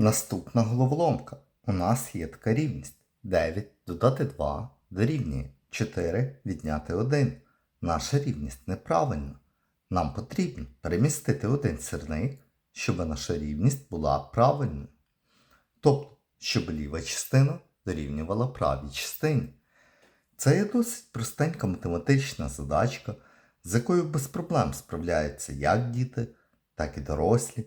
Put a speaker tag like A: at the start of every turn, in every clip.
A: Наступна головоломка. У нас є така рівність. 9 додати 2 дорівнює 4 відняти 1. Наша рівність неправильна. Нам потрібно перемістити один сірник, щоб наша рівність була правильною. Тобто, щоб ліва частина дорівнювала правій частині. Це є досить простенька математична задачка, з якою без проблем справляються як діти, так і дорослі.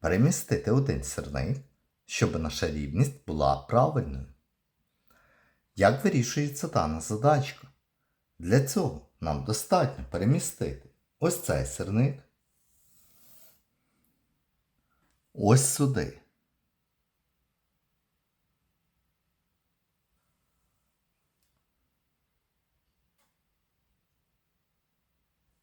A: перемістити один сірник, щоб наша рівність була правильною. Як вирішується дана задачка? Для цього нам достатньо перемістити ось цей сірник ось сюди.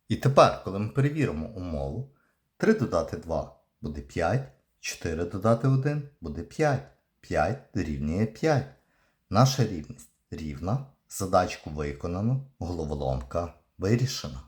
A: І тепер, коли ми перевіримо умову, 3 додати 2 буде 5, 4 додати 1 буде 5, 5 дорівнює 5. Наша рівність рівна, задачку виконано, головоломка вирішена.